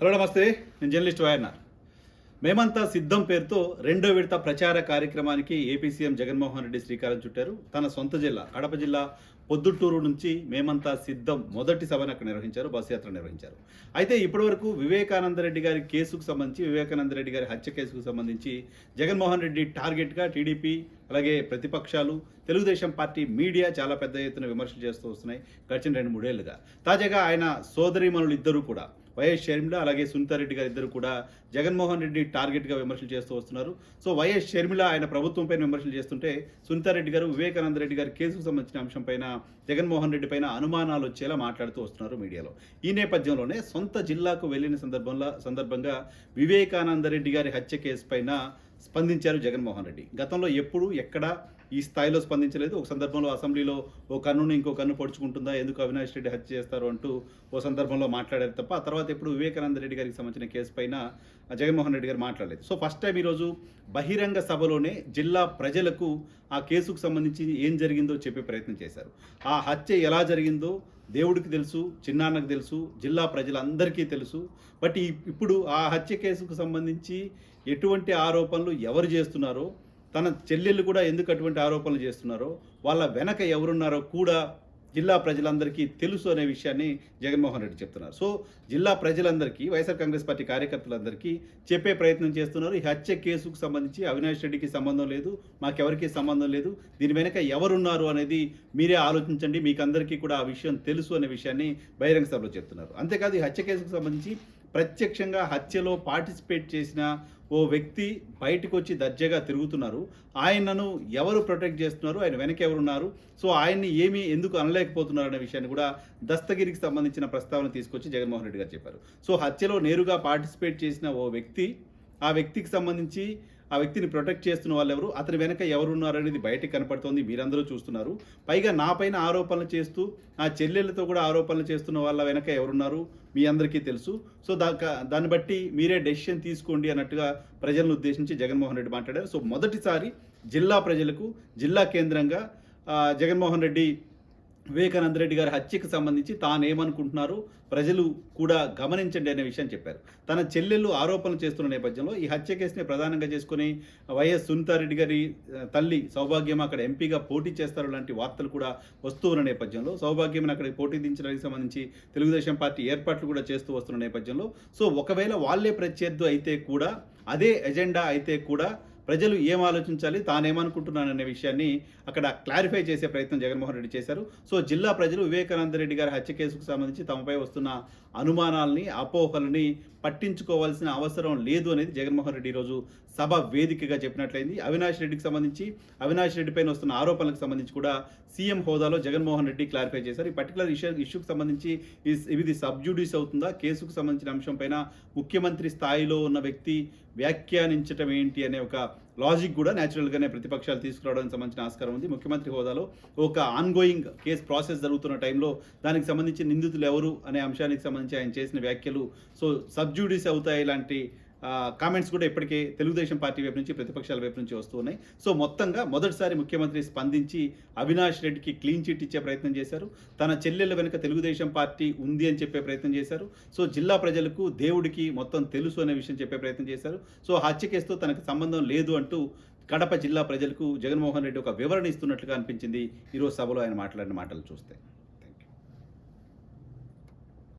Hello నమస్తే. నేను journalist YNR. మేమంతా సిద్ధం పేరుతో రెండో విడత ప్రచార కార్యక్రమానికి ఏపీ సీఎం జగన్మోహన్ రెడ్డి శ్రీకారం చుట్టారు. తన సొంత జిల్లా కడప జిల్లా పొద్దుటూరు నుంచి మేమంతా సిద్ధం మొదటి సభను అక్కడ నిర్వహించారు బస్సు యాత్ర నిర్వహించారు. అయితే ఇప్పటివరకు వివేకానంద రెడ్డి గారి కేసుకు సంబంధించి వివేకానంద రెడ్డి గారి హత్య కేసుకు సంబంధించి జగన్మోహన్ రెడ్డి టార్గెట్గా టీడీపీ అలాగే ప్రతిపక్షాలు తెలుగుదేశం పార్టీ మీడియా చాలా పెద్ద ఎత్తున విమర్శలు చేస్తూ వస్తున్నాయి గడిచిన రెండు మూడేళ్ళుగా. తాజాగా ఆయన సోదరీమణులు ఇద్దరూ కూడా వైఎస్ షర్మిల అలాగే సునీతారెడ్డి గారు ఇద్దరు కూడా జగన్మోహన్ రెడ్డి టార్గెట్గా విమర్శలు చేస్తూ వస్తున్నారు. సో వైఎస్ షర్మిల ఆయన ప్రభుత్వంపై విమర్శలు చేస్తుంటే సునీతారెడ్డి గారు వివేకానంద రెడ్డి గారి కేసుకు సంబంధించిన అంశంపైన జగన్మోహన్ రెడ్డి పైన అనుమానాలు వచ్చేలా మాట్లాడుతూ వస్తున్నారు మీడియాలో. ఈ నేపథ్యంలోనే సొంత జిల్లాకు వెళ్ళిన సందర్భంలో సందర్భంగా వివేకానంద రెడ్డి గారి హత్య కేసు పైన స్పందించారు జగన్మోహన్ రెడ్డి. గతంలో ఎప్పుడు ఎక్కడ ఈ స్థాయిలో స్పందించలేదు. ఒక సందర్భంలో అసెంబ్లీలో ఓ కన్నును ఇంకో కన్ను పొడుచుకుంటుందా? ఎందుకు అవినాష్ రెడ్డి హత్య చేస్తారు అంటూ ఓ సందర్భంలో మాట్లాడారు తప్ప ఆ తర్వాత ఎప్పుడు వివేకానంద రెడ్డి గారికి సంబంధించిన కేసు పైన జగన్మోహన్ రెడ్డి గారు మాట్లాడలేదు. సో ఫస్ట్ టైం ఈరోజు బహిరంగ సభలోనే జిల్లా ప్రజలకు ఆ కేసుకు సంబంధించి ఏం జరిగిందో చెప్పే ప్రయత్నం చేశారు. ఆ హత్య ఎలా జరిగిందో దేవుడికి తెలుసు చిన్నాన్నకు తెలుసు జిల్లా ప్రజలందరికీ తెలుసు. బట్ ఇప్పుడు ఆ హత్య కేసుకు సంబంధించి ఎటువంటి ఆరోపణలు ఎవరు చేస్తున్నారో తన చెల్లెళ్ళు కూడా ఎందుకు అటువంటి ఆరోపణలు చేస్తున్నారో వాళ్ళ వెనక ఎవరున్నారో కూడా జిల్లా ప్రజలందరికీ తెలుసు అనే విషయాన్ని జగన్మోహన్ రెడ్డి చెప్తున్నారు. సో జిల్లా ప్రజలందరికీ వైఎస్ఆర్ కాంగ్రెస్ పార్టీ కార్యకర్తలందరికీ చెప్పే ప్రయత్నం చేస్తున్నారు. ఈ హత్య కేసుకు సంబంధించి అవినాష్ రెడ్డికి సంబంధం లేదు మాకెవరికి సంబంధం లేదు. దీని వెనక ఎవరున్నారు అనేది మీరే ఆలోచించండి. మీకందరికీ కూడా ఆ విషయం తెలుసు అనే విషయాన్ని బహిరంగ సభలో చెప్తున్నారు. అంతేకాదు ఈ హత్య కేసుకు సంబంధించి ప్రత్యక్షంగా హత్యలో పార్టిసిపేట్ చేసిన ఓ వ్యక్తి బయటకు వచ్చి దర్జాగా తిరుగుతున్నారు. ఆయనను ఎవరు ప్రొటెక్ట్ చేస్తున్నారు? ఆయన వెనక ఎవరున్నారు? సో ఆయన్ని ఏమీ ఎందుకు అనలేకపోతున్నారు అనే విషయాన్ని కూడా దస్తగిరికి సంబంధించిన ప్రస్తావన తీసుకొచ్చి జగన్మోహన్ రెడ్డి గారు చెప్పారు. సో హత్యలో నేరుగా పార్టిసిపేట్ చేసిన ఓ వ్యక్తి ఆ వ్యక్తికి సంబంధించి ఆ వ్యక్తిని ప్రొటెక్ట్ చేస్తున్న వాళ్ళు ఎవరు అతని వెనక ఎవరున్నారు అనేది బయటకు కనపడుతోంది. మీరందరూ చూస్తున్నారు. పైగా నా పైన ఆరోపణలు చేస్తూ నా చెల్లెళ్ళతో కూడా ఆరోపణలు చేస్తున్న వాళ్ళ వెనక ఎవరున్నారు? మీ అందరికీ తెలుసు. సో దా దాన్ని బట్టి మీరే డెసిషన్ తీసుకోండి అన్నట్టుగా ప్రజలను ఉద్దేశించి జగన్మోహన్ రెడ్డి మాట్లాడారు. సో మొదటిసారి జిల్లా ప్రజలకు జిల్లా కేంద్రంగా జగన్మోహన్ రెడ్డి వివేకానంద రెడ్డి గారి హత్యకు సంబంధించి తాను ఏమనుకుంటున్నారు ప్రజలు కూడా గమనించండి అనే విషయం చెప్పారు. తన చెల్లెళ్ళు ఆరోపణలు చేస్తున్న నేపథ్యంలో ఈ హత్య కేసుని ప్రధానంగా చేసుకుని వైఎస్ సునీతారెడ్డి గారి తల్లి సౌభాగ్యం అక్కడ ఎంపీగా పోటీ చేస్తారు లాంటి వార్తలు కూడా వస్తూ ఉన్న నేపథ్యంలో సౌభాగ్యం అక్కడికి పోటీ దించడానికి సంబంధించి తెలుగుదేశం పార్టీ ఏర్పాట్లు కూడా చేస్తూ వస్తున్న నేపథ్యంలో. సో ఒకవేళ వాళ్ళే ప్రత్యర్థి అయితే కూడా అదే ఎజెండా అయితే కూడా ప్రజలు ఏం ఆలోచించాలి తానేమనుకుంటున్నాననే విషయాన్ని అక్కడ క్లారిఫై చేసే ప్రయత్నం జగన్మోహన్ రెడ్డి చేశారు. సో జిల్లా ప్రజలు వివేకానంద రెడ్డి గారి హత్య కేసుకు సంబంధించి తమపై వస్తున్న అనుమానాల్ని అపోహలని పట్టించుకోవాల్సిన అవసరం లేదు అనేది జగన్మోహన్ రెడ్డి ఈరోజు సభ వేదికగా చెప్పినట్లయింది. అవినాష్ రెడ్డికి సంబంధించి అవినాష్ రెడ్డి పైన వస్తున్న ఆరోపణలకు సంబంధించి కూడా సీఎం హోదాలో జగన్మోహన్ రెడ్డి క్లారిఫై చేశారు. ఈ పర్టికులర్ ఇష్యూ ఇష్యూకి సంబంధించి ఇది సబ్జ్యూడీస్ అవుతుందా? కేసుకు సంబంధించిన అంశం పైన ముఖ్యమంత్రి స్థాయిలో ఉన్న వ్యక్తి వ్యాఖ్యానించటం ఏంటి అనే ఒక లాజిక్ కూడా న్యాచురల్గానే ప్రతిపక్షాలు తీసుకురావడానికి సంబంధించిన ఆస్కారం ఉంది. ముఖ్యమంత్రి హోదాలో ఒక ఆన్గోయింగ్ కేసు ప్రాసెస్ జరుగుతున్న టైంలో దానికి సంబంధించి నిందితులు ఎవరు అనే అంశానికి సంబంధించి ఆయన చేసిన వ్యాఖ్యలు. సో సబ్జుడిస్ అవుతాయి ఇలాంటి కామెంట్స్ కూడా ఇప్పటికే తెలుగుదేశం పార్టీ వైపు నుంచి ప్రతిపక్షాల వైపు నుంచి వస్తూ ఉన్నాయి. సో మొత్తంగా మొదటిసారి ముఖ్యమంత్రి స్పందించి అవినాష్ రెడ్డికి క్లీన్ చిట్ ఇచ్చే ప్రయత్నం చేశారు. తన చెల్లెళ్ళ వెనుక తెలుగుదేశం పార్టీ ఉంది అని చెప్పే ప్రయత్నం చేశారు. సో జిల్లా ప్రజలకు దేవుడికి మొత్తం తెలుసు అనే విషయం చెప్పే ప్రయత్నం చేశారు. సో హత్య కేసుతో తనకు సంబంధం లేదు అంటూ కడప జిల్లా ప్రజలకు జగన్మోహన్ రెడ్డి ఒక వివరణ ఇస్తున్నట్లుగా అనిపించింది. ఈరోజు సభలో ఆయన మాట్లాడిన మాటలు చూస్తే.